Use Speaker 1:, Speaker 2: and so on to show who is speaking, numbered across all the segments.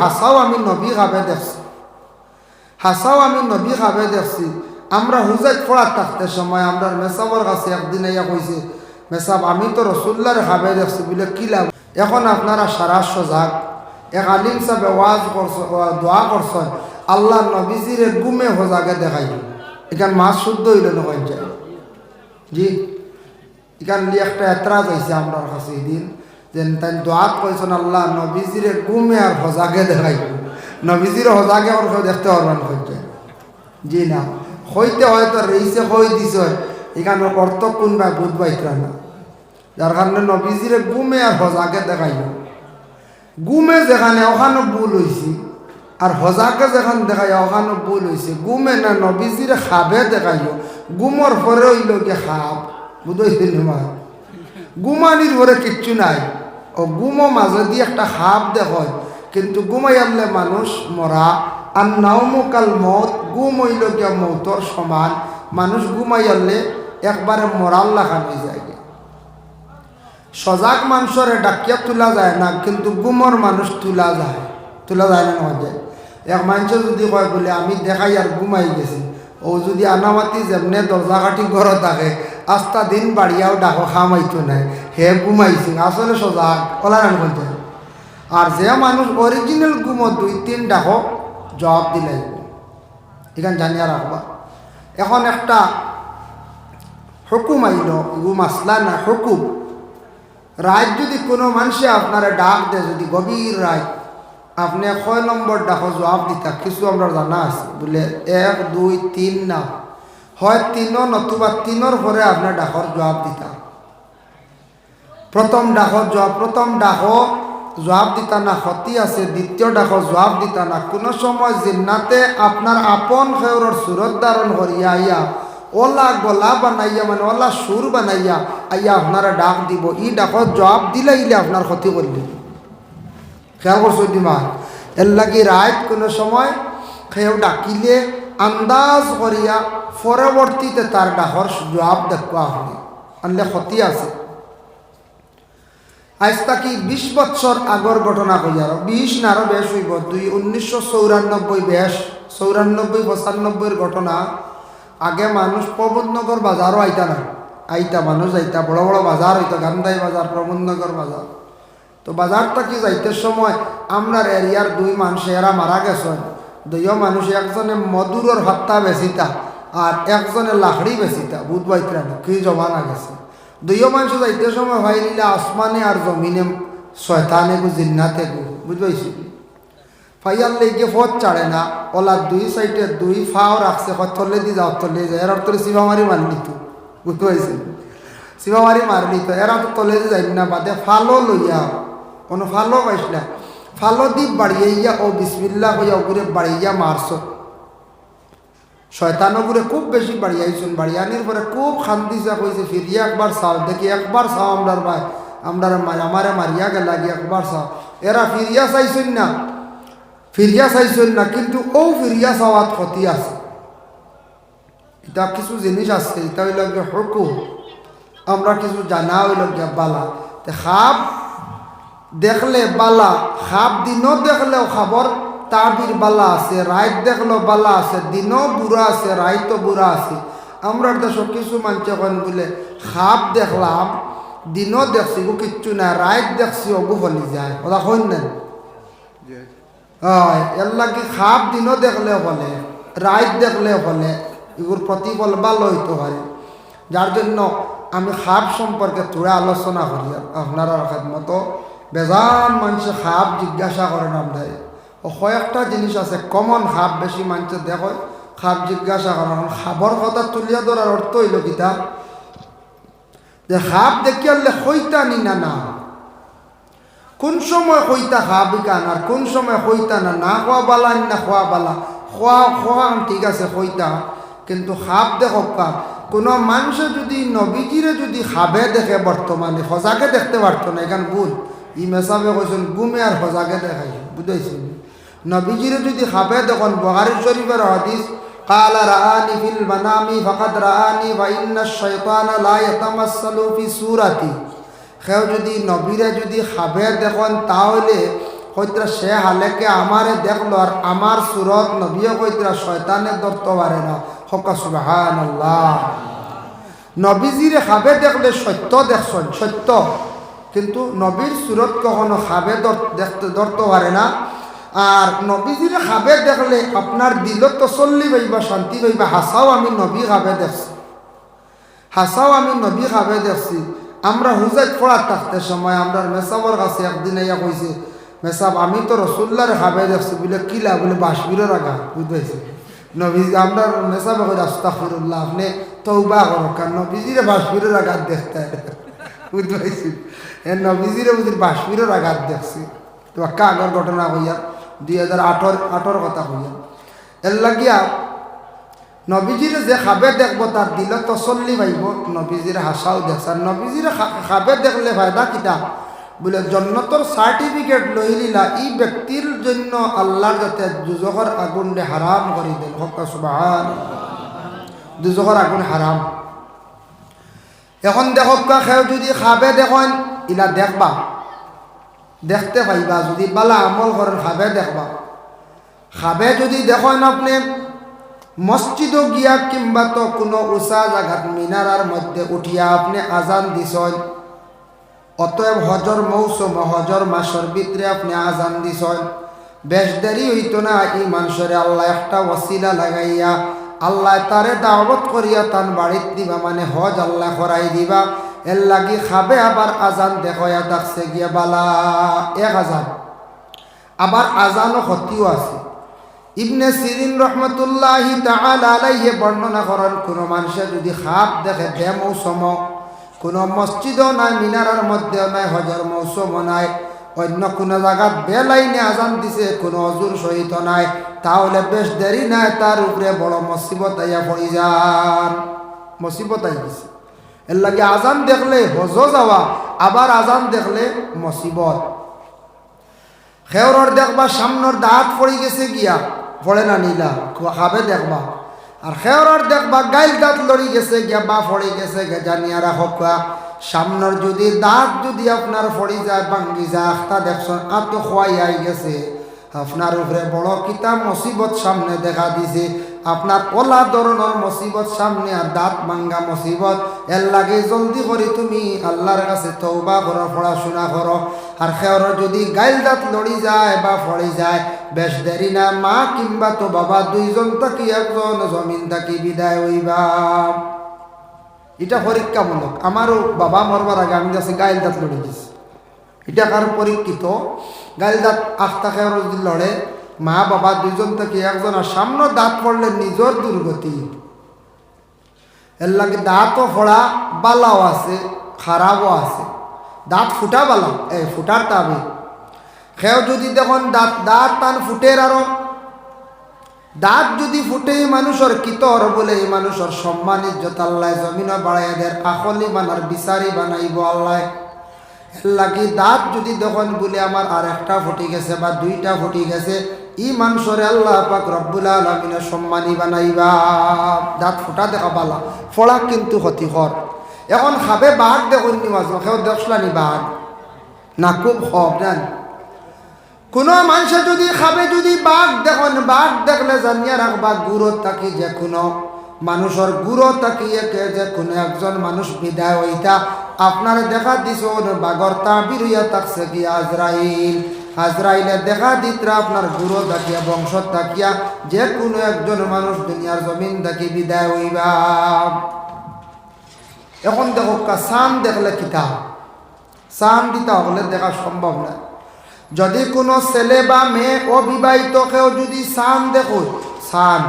Speaker 1: হাসাও আমি নবী খাবে দেখছি। হাসাও আমি নবী খাবে দেখছি। আমরা হুজাইত পড়ার থাকতে সময় আমরা মেসাবর কাছে একদিন ইয়া কইছে, মেসাব, আমি তো রসুল্লার খাবে দেখছি। বলে, কি লাভ? এখন আপনারা সারা সজাগ, এক আলিম সাহেব ওয়াজ করছ দোয়া করছেন আল্লাহ নবীজিরে গুমে হোজাগে দেখাই এখান মাছ শুদ্ধ হইল নয় জি? এখান একটা এতরাজ আইছে আমার কাছে এদিন যে তাই দোয়াত কইছেন আল্লাহ, নবীজিরে গুমে আর হজাগে দেখাই। নবীজির হজাগে ওর দেখতে পারবেন হইতে জি না। হইতে হয়তো রইছে হই দিছ। এখানে অর্থ কোনবা বুধবা ইতরা না যার কারণে নবীজিরে গুমে আর হজাগে দেখাইল গুমে যেখানে ওখানে ভুল হয়েছি আর হজাকে যেখানে দেখাই ওখানে ভুল হয়েছে গুমে না নবীজিরে খাবে দেখাইও গুমর পরে হইল গিয়ে খাব। বুঝতে মা। গুমানির পরে কিচ্ছু নাই। ও গুমো মাঝে দিয়ে একটা খাপ দেখয় কিন্তু ঘুমাই আনলে মানুষ মরা আর নাওমকাল মত গুম হইল গিয়া মৌতর সমান। মানুষ ঘুমাই আনলে একবারে মরাল লাগান হয়ে যায় সজাগ মানুষরে ডাকিয়া তোলা যায় না, কিন্তু গুমর মানুষ তোলা যায়। তোলা যায় না যায় এক মানুষ যদি কয় বলে, আমি দেখাই আর ঘুমাই গেছি। ও যদি আনামাতি যেমনে দরজা কাটি ঘর থাকে আস্তা দিন বাড়িয়াও ডাকো খামাইতো নাই। হে ঘুমাইছি আসলে সজাগ ওলা রান আর যে মানুষ অরিজিনাল গুমত দুই, তিন ডাকো জবাব দিলাই এখান জানিয়া রাখবা এখন একটা হুকুম আইল গু মাসলা না হুকুম। রাত যদি কোনো মানুষে আপনারা ডাক দেয় যদি গভীর রাত আপনি কয় নম্বর ডাকো জবাব দিতা কিছু আমরা জানা আছে। বলে, এক, দুই, তিন না। হয় তিনও নতুবা তিনর পরে আপনার ডাকর জবাব দিতা। প্রথম ডাকর জবাব প্রথম ডাকো জবাব দিতা না ক্ষতি আছে, দ্বিতীয় ডাকো জবাব দিতা না কোনো সময় জিন্নাতে আপনার আপন খেউরর সুরত ধারণ করিয়া আইয়া ওলা গলা বানাইয়া মানে ওলা সুর বানাইয়া আইয়া আপনারা ডাক দিব। ই ডাকত জবাব দিলে ইলে আপনার ক্ষতি করলি খেয়াল করছ দিমা। এর লাগি রাত কোনো সময় খেয়েও ডাকিলে আন্দাজ করিয়া পরবর্তীতে তার ডাকর জবাব দেখবা হবে আনলে ক্ষতি আছে। আজ তাকি বিশ বছর আগর ঘটনা কই আর বিশ না আরও বেশ হইব। দুই উনিশশো চৌরানব্বই বেশ চৌরানব্বই পঁচানব্বইয়ের ঘটনা। আগে মানুষ প্রমোদনগর বাজারও আইতা না আইতা মানুষ আইতা বড় বড় বাজার হইতো, গান্ধাই বাজার প্রমোদনগর বাজার তো বাজার থাকি যাইতে সময় আমরার এরিয়ার দুই মানুষ এরা মারা গেছে দুইও মানুষ একজনে মধুরর হত্যা বেচিতা আর একজনে লাকড়ি বেচিতা, বুধ বাইতরা কি জমানা গেছে দুইও মানুষ যাইতে সময় ভাই নিলে আসমানে আর জমিনে শয়তানে গু, জিন্নাতে গু, বুঝ পাইছি? ফাইয়ার লেগে ফত চাড়ে না ওলা দুই সাইডে দুই ফাও রাখছে তলে দি যাও, তলে যায়। এর তোর শিবা মারি মারলি তো বুঝতে পারছি শিবা মারি মারলি তো, এরা তলে যাই না, বাদে ফালো লইয়া কোনো ফালো পাইস না। ফালো দি বাড়িয়ে ও বিসমিল্লা হইয়া ওগুরে বাড়িয়া মারছ। শয়তানগুরে খুব বেশি বাড়িয়াইছুন, বাড়িয়ানির পরে খুব খান্দিসা কইছে ফিরিয়া একবার চাও, দেখি একবার চাও আমরার ভাই, আমরার আমারে মারিয়া গেলা একবার চাও। এরা ফিরিয়া চাইছেন না, ফিরিয়া চাইছেন না, কিন্তু ও ফিরিয়া চাওয়াত ক্ষতি আছে। এটা কিছু জিনিস আছে, এটা হইল হুকুম। আমরা কিছু জানা হইল বালা। খাপ দেখলে বালা, খাপ দিনও দেখলেও খাবর, তাবির বালা আছে, রাইত দেখল বালা আছে, দিনও বুড়া আছে, রাইতও বুড়া আছে। আমরা দেশ কিছু মানুষ কন বলে, খাপ দেখলাম, দিনও দেখছি, গো কিচ্ছু না রাইত দেখছি ওগু হলি যায়। ওরা হইন না হয়, এর লাগি খাপ দিনও দেখলে হলে, রাইত দেখলে হলে, এগুর প্রতিফল ভালো হইতে হয়। যার জন্য আমি খাপ সম্পর্কে তোরা আলোচনা করি, আপনারা মতো বেজান মানুষে খাপ জিজ্ঞাসা করেন আমরা ও কয়েকটা জিনিস আছে কমন খাপ বেশি মানুষ দেখো। খাপ জিজ্ঞাসা করেন খাবর কথা তুলিয়া ধরার অর্থ হইল কিতা? যে খাপ দেখিয়ালে হইতা নি না? না কোন সময় হইতা খাপ ইকান আর কোন সময় হইতা না না? খোয়া বালা না খোয়া বালা? খোয়া খোয়া ঠিক আছে হইতা কিন্তু খাপ দেখো কা? কোনো মানুষে যদি নবীজিরে যদি খাবে দেখে বর্তমানে সজাকে দেখতে পারতো না এখান ভুল। ই মেসাবে কৈছেন গুমে আর সজাকে দেখাই বুঝাইছেন নবীজিরে যদি খাবে দেখুন বহারি শরীফের হাদিস قال رآني في المنام فقد رآني وإن الشيطان لا يتمثل في صورتي খেও যদি নবীরে যদি খাবে দেখুন তাহলে কইতরা সে হালেকে আমারে দেখলো আর আমার সুরত নবীও কইতরা শয়তানে ধরতে পারে না হকা সুবাহান আল্লাহ নবীজিরে খাবে দেখলে সত্য দেখছেন সত্য কিন্তু নবীর সুরত কখনো খাবে দেখতে ধরতে পারে না। আর নবীজির খাবে দেখলে আপনার দিল তসল্লি পাইবা, শান্তি পাইবা হাসাও আমি নবী খাবে দেখছি। হাসাও আমি নবী খাবে দেখছি। আমরা হুজাইত পড়ার থাকতে সময় আমরা মেসাবর কাছে একদিন ইয়া কইছে মেসাব, আমি তো রসুল্লার খাবে দেখছি। বলে কিলা বলে বাসবিরের আগা। বুঝতে নবী আমরা মেসাবে কই আস্তাফিরুল্লাহ আপনি তৌবা করো কারণ নবীজিরে বাসবিরের আঘাত দেখতে বুঝতে পারছি এ নবীজিরে বুঝি বাসবিরের আঘাত দেখছি। তো একটা আগর ঘটনা হইয়া, দুই হাজার আঠর আঠর কথা হইয়া। এর লাগিয়া নবীজির যে খাবে দেখব তার দিলে তসল্লি পাইব, নবীজির হাসাও দেখছে। আর নবীজির খাবে দেখলে ফায়দা কিতা বলে, জন্নতর সার্টিফিকেট লই লিলা ই ব্যক্তির জন্য আল্লাহর যাতে দুজখর আগুন দে হারাম করে দেন। হকা দুজখর আগুন হারাম। এখন দেখক খেও যদি খাবে দেখেন ইলা দেখবা। দেখতে পাইবা, যদি বালা আমল করেন খাবে দেখবা। খাবে যদি দেখেন আপনি মসজিদও গিয়া কিংবা তো কোনো উষা জায়গাত মিনারার মধ্যে উঠিয়া আপনি আজান দিছেন অতএব হজর মৌসুম হজর মাসের ভিতরে আপনি আজান দিছেন বেশ দেরি হইত না, এই মানুষের আল্লাহ একটা ওসিলা লাগাইয়া, আল্লাহ তারে দাওয়াত করিয়া তান বাড়িত দিবা মানে হজ আল্লাহ করাই দিবা। এর লাগি খাবে আবার আজান দেখয়া ডাকছে গিয়া বালা, এক আজান। আবার আজানও ক্ষতিও আছে। ইবনে সিরিন রহমতুল্লাহি তাআলা আলাইহি বর্ণনা করেন, কোনো মানুষে যদি খাপ দেখে বে মৌসুম, কোনো মসজিদও নাই, মিনারার মধ্যেও নাই, হজর মৌসুমও নাই, অন্য কোনো জায়গাত বে লাইনে আজান দিছে, কোনো অজুর সহিত নাই, তাহলে বেশ দেরি নাই, তার উপরে বড় মুসিবত আইয়া পড়ি যান। মুসিবত আই গেছে। এর লাগে আজান দেখলে হজ যাওয়া, আবার আজান দেখলে মুসিবত। খেওরর দেখবা সামনের দাঁত পড়ে গেছে গিয়া, পড়ে না নিলা, খাবে দেখবা। আর খেওরর দেখবা গাইল দাঁত লড়ি গেছে গিয়া, বা পড়ে গেছে জানিয়া রাখক সামনের যদি দাঁত যদি আপনার পড়ি যায়, ভাঙ্গি যায়, আখতা দেখছেন, আত খোয়াই আই গেছে। আপনার উপরে বড় কিতা মুসিবত সামনে দেখা দিছে। আপনার ওলা ধরনের মুসিবত, সামনে আর দাঁত ভাঙ্গা মুসিবত। এর লাগে জলদি করে তুমি আল্লাহর কাছে তৌবা করো, পড়াশোনা করো। আর খেওর যদি গাইল দাঁত লড়ি যায় বা ফড়ি যায়, বেশ দেরি না, মা কিংবা তো বাবা দুইজন থাকি, একজন জমিন থাকি বিদায় হইবা। এটা পরীক্ষামূলক। আমারও বাবা মরবার আগে আমি কাছে গাইল দাঁত লড়ে গেছি এটা কার পরীক্ষিত। গাইল দাঁত আখতা খেওর যদি লড়ে মা বাবা দুইজন থেকে একজন আর সামনে দাঁত পড়লে নিজের দুর্গতি। এর লাগে দাঁতও ফোড়া, বালাও আছে, খারাপও আছে। দাঁত ফুটা বালা এই ফুটার তাবে। খেও যদি দেখুন দাঁত দাঁত টান ফুটের আরও দাঁত যদি ফুটে মানুষের কিতর বলে এই মানুষের সম্মান, ইজ্জত আল্লাহ জমিন বাড়াই দের আখলি বানার বিচারি বানাইব আল্লাহ। লাগি দাঁত যদি দেখুন বলে আমার আর একটা ফুটি গেছে বা দুইটা ফুটি গেছে ই মানুষরে আল্লাহ পাক রব্বুল আলমিনের সম্মানী বানাইবা। দাঁত ফুটা দেখা পালা ফড়া কিন্তু ক্ষতিকর এখন খাবে বাঘ দেখুন নি মাঝ মাখেও দেখলানি বাঘ। না খুব হব জান কোনো মানুষে যদি খাবে, যদি বাঘ দেখুন, বাঘ দেখলে জানিয়ে রাখবা গুরু থাকি যে কোনো। মানুষের গুরু তাকিয়ে যে কোনো, একজন মানুষ বিদায় হইতা। আপনার দেখা দিছ বাঘর তাবির হইয়া থাকছে কি আজরাইল। আজরাইলে দেখা দিতরা আপনার গুরু তাকিয়া বংশ তাকিয়া যে কোনো একজন মানুষ দুনিয়ার জমিন থাকি বিদায় হইবা। এখন দেখো সান দেখলে কিতাব সান দিতা হলে দেখা সম্ভব না। যদি কোনো ছেলে বা মেয়ে অবিবাহিত, কেউ যদি সান দেখো সান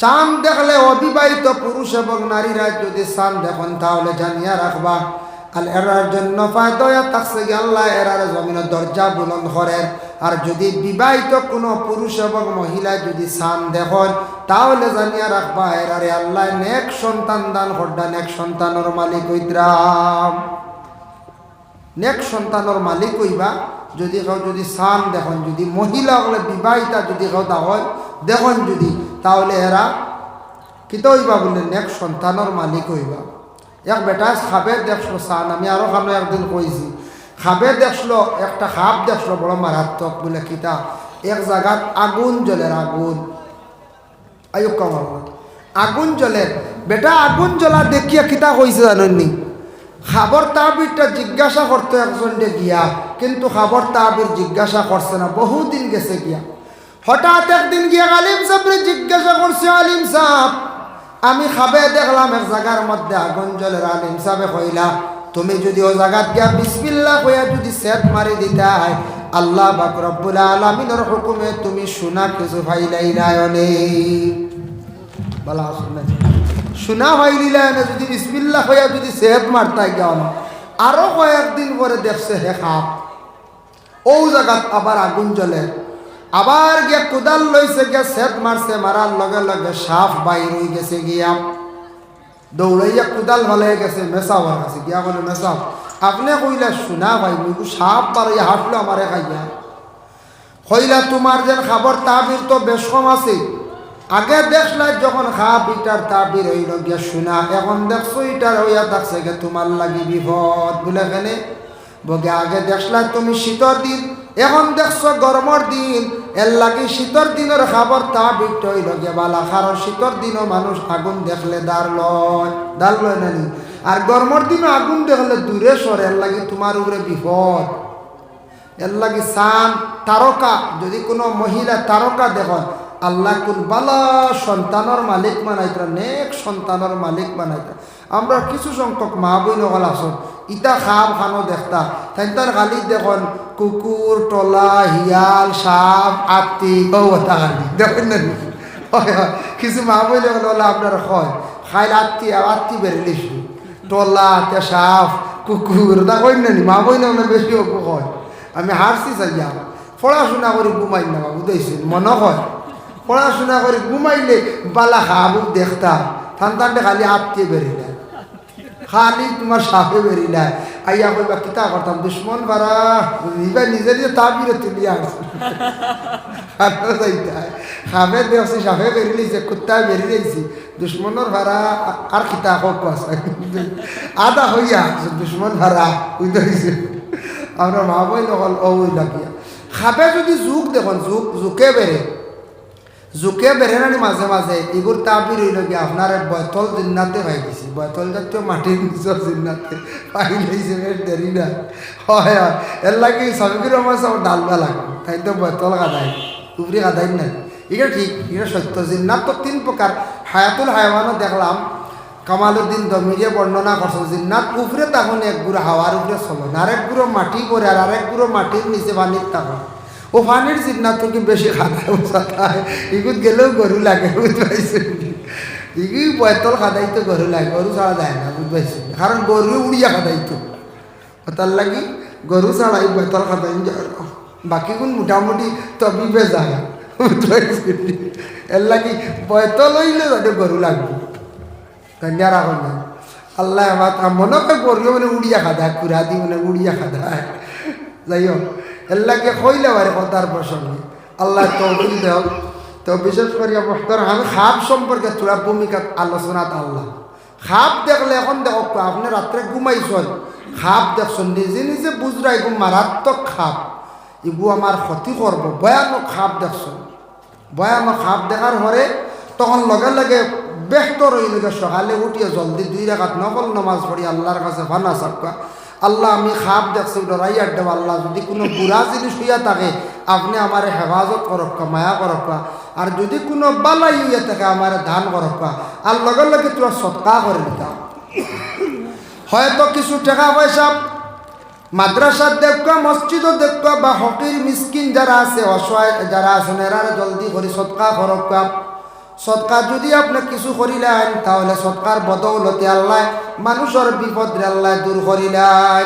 Speaker 1: চান দেখলে অবিবাহিত পুরুষ এবং নারীরা যদি সান দেখুন, তাহলে জানিয়া রাখবা আর এরার জন্য ফায়দয়া থাকছে আল্লাহ এরার জমিনের দরজা বুলন্দ করেন। আর যদি বিবাহিত কোনো পুরুষ এবং মহিলা যদি সান দেখুন, তাহলে জানিয়া রাখবা এরারে আল্লাহ নেক সন্তান দান করডা নেক সন্তানের মালিক হইতরাম নেক সন্তানের মালিক হইবা, যদি কেউ যদি সান দেখুন, যদি মহিলা হলে বিবাহিতা যদি কেউ দেখুন দেখুন যদি, তাহলে এরা কিত হইবা বলে, নেক সন্তানের মালিক হইবা। এক বেটা খাবে দেখছ সান, আমি আরও খানো একদিন কইছি। খাবে দেখল, একটা খাপ দেখল, বড় মারাত্মক বলে কিতা? এক জায়গাত আগুন জ্বলের আগুন। আয়ুক আগুন জ্বলের, বেটা আগুন জ্বলা দেখিয়া কিতা কইছে জানেননি খাবর তাবিরটা জিজ্ঞাসা করতো একজনকে গিয়া, কিন্তু খাবর তাবির জিজ্ঞাসা করছে না বহুদিন গেছে গিয়া। হঠাৎ একদিন গিয়া আলিম সাহেবরে জিজ্ঞাসা করছে আলিম সাহেব আমি খাবে দেখলাম এক জায়গার মধ্যে আগুন জ্বলের আলিম সাহেবে কইলা তুমি যদি ও জায়গাত গিয়া বিসমিল্লা কইয়া যদি সেট মারি দিতে হয় আল্লাহ বাক রব্বুল আলমিনের হুকুমে তুমি শোনা কিছু ভাইলাই রায়নে। বলা শুনে শোনা হইলিলা না যদি বিসমিল্লা হইয়া যদি সেহেত মারতাই গেল আরও কয়েকদিন পরে দেখছে হে খাপ, ও জায়গাত আবার আগুন জ্বলে। আবার গিয়া কোদাল লইছে, গিয়া সেট মারছে, মারার লগে লগে সাপ বাইর হয়ে গেছে গিয়া। দৌড়াইয়া কোদাল ভালে গেছে মেসাওয়ার কাছে। গিয়া বলে মেসাও আপনি কইলা শোনা ভাই, মুগু সাপ বাড়াইয়া হাঁটলো আমারে খাইয়া। কইলা, তোমার যেন খাবার তাবির তো বেশ কম আছে। আগে দেখলাই যখন খাপ ইটার তাবির হইল গিয়া শোনা, এখন দেখছ ইটার হইয়া থাকছে গে তোমার লাগি বিপদ। বলে কেনে? বগে আগে দেখলা তুমি শীতর দিন, এখন দেখছ গরমের দিন। এর লাগি শীতর দিনের খাবার তাবিরটা হইল গিয়া বালা, কারণ শীতর দিনও মানুষ আগুন দেখলে দাঁড় লয়। দাঁড় লয় নানি আর গরমের দিনও আগুন দেখলে দূরে সরে, এর লাগি তোমার উপরে বিপদ। এর লাগে সান তারকা, যদি কোনো মহিলা তারকা দেখুন আল্লাহ কোন বালা সন্তানের মালিক বানাইতা নেক সন্তানের মালিক বানাইতা আমরা কিছু সংখ্যক মা বই নকল আসন ইটা খাপ খানো দেখতা। তাই খালি দেখুন কুকুর টলা হিয়াল সাপ, আত্মি ওটা খালি দেখেন না কিছু মা বই নকল হলে আপনার হয়। খাইল আত্মি আত্মি বেরিলিস টলা তে সাপ কুকুর তা কই না নি? মা বই নকলে বেশি হয়। আমি হারছি চাইয়া পড়াশোনা করে ঘুমাই না বাবু দেখছেন মনে হয়। পড়াশোনা করে ঘুমাইলে বালা খাবু দেখতাম। থানতানটে খালি আত্মীয় বেরিলে খালি তোমার সাপে বেরিলে আইয়া কইবা, কিতা করতাম দুশ্মন বারা? নিবা নিজে নিজে তাবিরে তুলিয়া আসছে খাবে দেখছি সাপে বেরিয়েছে কুত্তা বেরিয়েছি দুশ্মনের ভাড়া আর কিতা হোক আছে? আদা হইয়া দুশ্মন ভাড়া। বুঝতে হয়েছে আমরা মা বই নকল ওই লাগিয়া। খাবে যদি জুক দেখুন, জুক, জুকে বেড়ে জুকে বেড়ে নানি মাঝে মাঝে এগুর তাবির হইল গিয়ে আপনার বয়তল জিন্নাতে পাই দিছি বয়তল জাতীয় মাটির নিচর জিন্নাতে। পাই লইছে বেশ দেরি না হয় হয়। এর লাগে সবকির আমার সব ডালবা লাগে। তাই তো বয়তল কাদাই উপরে কাদাই নাই। এটা ঠিক এটা সত্য। জিন্নাত তো তিন প্রকার হায়াতুল হায়াওয়ানও দেখলাম কামালুদ্দিন দমিরিয়ে বর্ণনা করছে জিন্নাত উপরে তখন এক গুঁড়ো হাওয়ার উপরে চলে। আরেক গুঁড়ো মাটি পরে আর আরেক গুঁড়ো মাটির নিচে পানির তখন ও পানির জিন্নাত কি বেশি খাতায় উচাতায় ইগুত গেলেও গরু লাগে, বুঝতে পাইছেন ইগু বয়তল খাদাই তো গরু লাগে, গরু ছাড়া যায় না, বুঝতে পাইছেন কারণ গরু উড়িয়া খাদাই তো। তার লাগি গরু ছাড়া এই বয়তল খাদাই বাকি কোন মোটামুটি তবিবে যায় বুঝতে পাইছেন এর লাগি বয়তল হইলে যাতে গরু লাগবে। কন্যা রাখুন না। আল্লাহ আমার মনে করে গরু মানে উড়িয়া খাদায় কুড়া দি মানে উড়িয়া খাদায় যাই হোক এল্লাকে কইলে পারে কথার প্রসঙ্গে। আল্লাহ তৌফিক দেও। তো বিশেষ করে বক্তর আমি খাপ সম্পর্কে তোরা ভূমিকা আলোচনাত আল্লাহ। খাপ দেখলে এখন দেখো, আপনি রাত্রে ঘুমাইছেন খাপ দেখছেন নিজে নিজে বুঝরা এগু মারাত্মক খাপ। এগু আমার ক্ষতি করব, ভয়ানক খাপ দেখছেন ভয়ানক খাপ দেখার পরে তখন লগে লগে ব্যস্ত রইলে সকালে উঠিয়ে জলদি দুই রাখাত নকল নমাজ পড়ি, আল্লাহর কাছে ভানা সাপকা আল্লাহ, আমি খাপ দেখছি ডরাইয়ার দেব আল্লাহ, যদি কোনো বুড়া জিনিস হইয়া থাকে, আপনি আমার হেফাজত করক্কা মায়া করক্কা আর যদি কোনো বালাই হইয়া থাকে, আমার ধান করক্কা আর লগে লগে তোরা সৎকা করে নিতাম হয়তো কিছু টাকা পয়সা মাদ্রাসার দেখবা মসজিদও দেখবা বা হকির মিসকিন যারা আছে, অসহায় যারা আছে এরা জলদি করে সৎকা করক্কা সৎকার যদি আপনি কিছু করিলেন তাহলে সৎকার বদৌলতে আল্লাহ মানুষের বিপদ আল্লাহ দূর করিলেন।